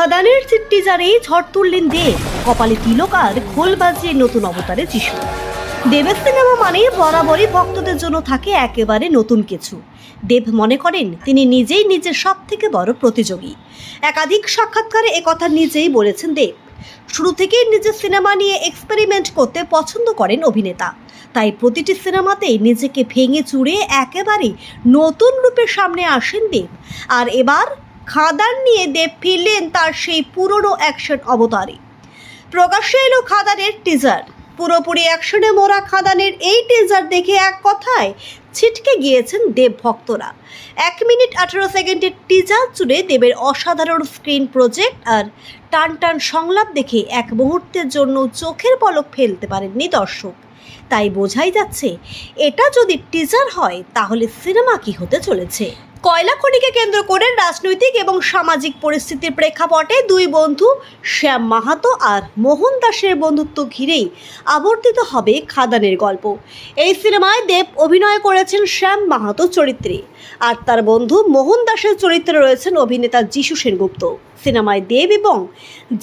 খাদানের চিট্টিজারে ঝড় তুললেন দেব কপালে তিলক আর খোল বাজিয়ে নতুন অবতারে যিশু। দেবের সিনেমা মানে বরাবরই ভক্তদের জন্য থাকে একেবারে নতুন কিছু। দেব মনে করেন, তিনি নিজেই নিজের সব থেকে বড় প্রতিযোগী। একাধিক সাক্ষাৎকারে একথা নিজেই বলেছেন দেব। শুরু থেকেই নিজের সিনেমা নিয়ে এক্সপেরিমেন্ট করতে পছন্দ করেন অভিনেতা। তাই প্রতিটি সিনেমাতেই নিজেকে ভেঙে চুড়ে একেবারে নতুন রূপের সামনে আসেন দেব। আর এবার খাদান নিয়ে দেব ফিরলেন তার সেই পুরনো অ্যাকশন অবতারে। প্রকাশ্যে এলো খাদানের টিজার পুরোপুরি অ্যাকশনে মোড়া খাদানের এই টিজার দেখে এক কথায় ছিটকে গিয়েছেন দেব ভক্তরা। এক মিনিট আঠারো সেকেন্ডের টিজার জুড়ে দেবের অসাধারণ স্ক্রিন প্রজেক্ট আর টান টান সংলাপ দেখে এক মুহূর্তের জন্য চোখের পলক ফেলতে পারেননি দর্শক। তাই বোঝাই যাচ্ছে, এটা যদি টিজার হয়, তাহলে সিনেমা কি হতে চলেছে? কয়লা খনিকে কেন্দ্র করে রাজনৈতিক এবং সামাজিক পরিস্থিতির প্রেক্ষাপটে দুই বন্ধু, শ্যাম মাহাতো আর মোহন দাসের বন্ধুত্ব ঘিরেই আবর্তিত হবে খাদানের গল্প। এই সিনেমায় দেব অভিনয় করেছেন শ্যাম মাহাতো চরিত্রে, আর তার বন্ধু মোহন দাসের চরিত্রে রয়েছেন অভিনেতা যিশু সেনগুপ্ত। সিনেমায় দেব এবং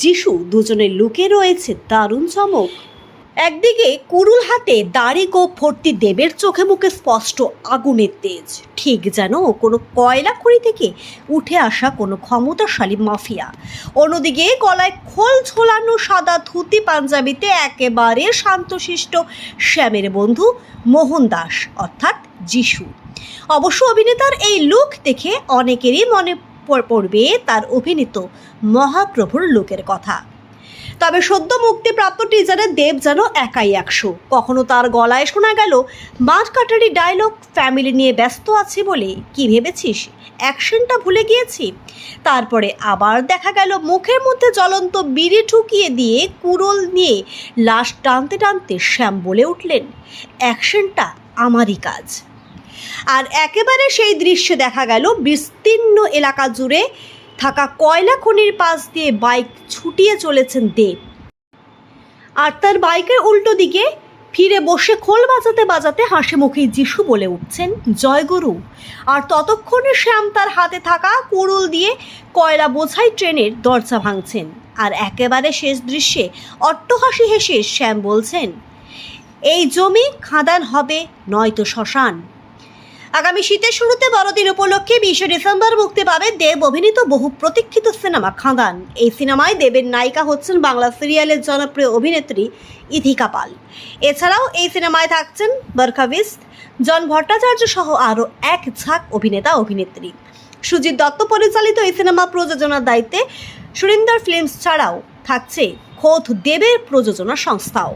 যিশু দুজনের লুকে রয়েছে দারুণ চমক। একদিকে কুরুল হাতে দাড়ি গোপ ভর্তি দেবের চোখে মুখে স্পষ্ট আগুনের তেজ। ঠিক যেন কোনো কয়লা খড়ি থেকে উঠে আসা কোনো ক্ষমতাশালী মাফিয়া। অন্যদিকে গলায় খোল ঝোলানো সাদা ধুতি পাঞ্জাবিতে একেবারে শান্তশিষ্ট শ্যামের বন্ধু মোহন দাস, অর্থাৎ যিশু। অবশ্য অভিনেতার এই লুক দেখে অনেকেরই মনে পড়- পড়বে তার অভিনীত মহাপ্রভুর লুকের কথা। তবে সদ্য মুক্তিপ্রাপ্ত টিজারে দেব যেন একাই একশো। কখনো তার গলায় শোনা গেল মাঠ কাটারি ডায়লগ ফ্যামিলি নিয়ে ব্যস্ত আছি বলে। কি ভেবেছিস? অ্যাকশনটা ভুলে গিয়েছি? তারপরে আবার দেখা গেল, মুখের মধ্যে জ্বলন্ত বিড়ি ঠুকিয়ে দিয়ে কুরল নিয়ে লাশ টানতে টানতে শ্যাম বলে উঠলেন অ্যাকশনটা আমারই কাজ। আর একেবারে সেই দৃশ্যে দেখা গেল, বিস্তীর্ণ এলাকা জুড়ে থাকা কয়লা খনির পাশ দিয়ে বাইক ছুটিয়ে চলেছেন দেব। আর তার বাইকের উল্টো দিকে ফিরে বসে খোল বাজাতে বাজাতে হাসি মুখে যিশু বলে উঠছেন জয়গুরু আর ততক্ষণে শ্যাম তার হাতে থাকা কুড়ুল দিয়ে কয়লা বোঝাই ট্রেনের দরজা ভাঙছেন। আর একেবারে শেষ দৃশ্যে অট্টহাসি হেসে শ্যাম বলছেন, এই জমি খাদান হবে নয়তো শ্মশান। আগামী শীতের শুরুতে বড়দিন উপলক্ষে বিশে ডিসেম্বর মুক্তি পাবে দেব অভিনীত বহু প্রতীক্ষিত সিনেমা খাদান এই সিনেমায় দেবের নায়িকা হচ্ছেন বাংলা সিরিয়ালের জনপ্রিয় অভিনেত্রী ইথিকা পাল। এছাড়াও এই সিনেমায় থাকছেন বরখাবিস জন ভট্টাচার্য সহ আরও এক ঝাঁক অভিনেতা অভিনেত্রী। সুজিত দত্ত পরিচালিত এই সিনেমা প্রযোজনার দায়িত্বে সুরিন্দর ফিল্মস ছাড়াও থাকছে খোদ দেবের প্রযোজনা সংস্থাও।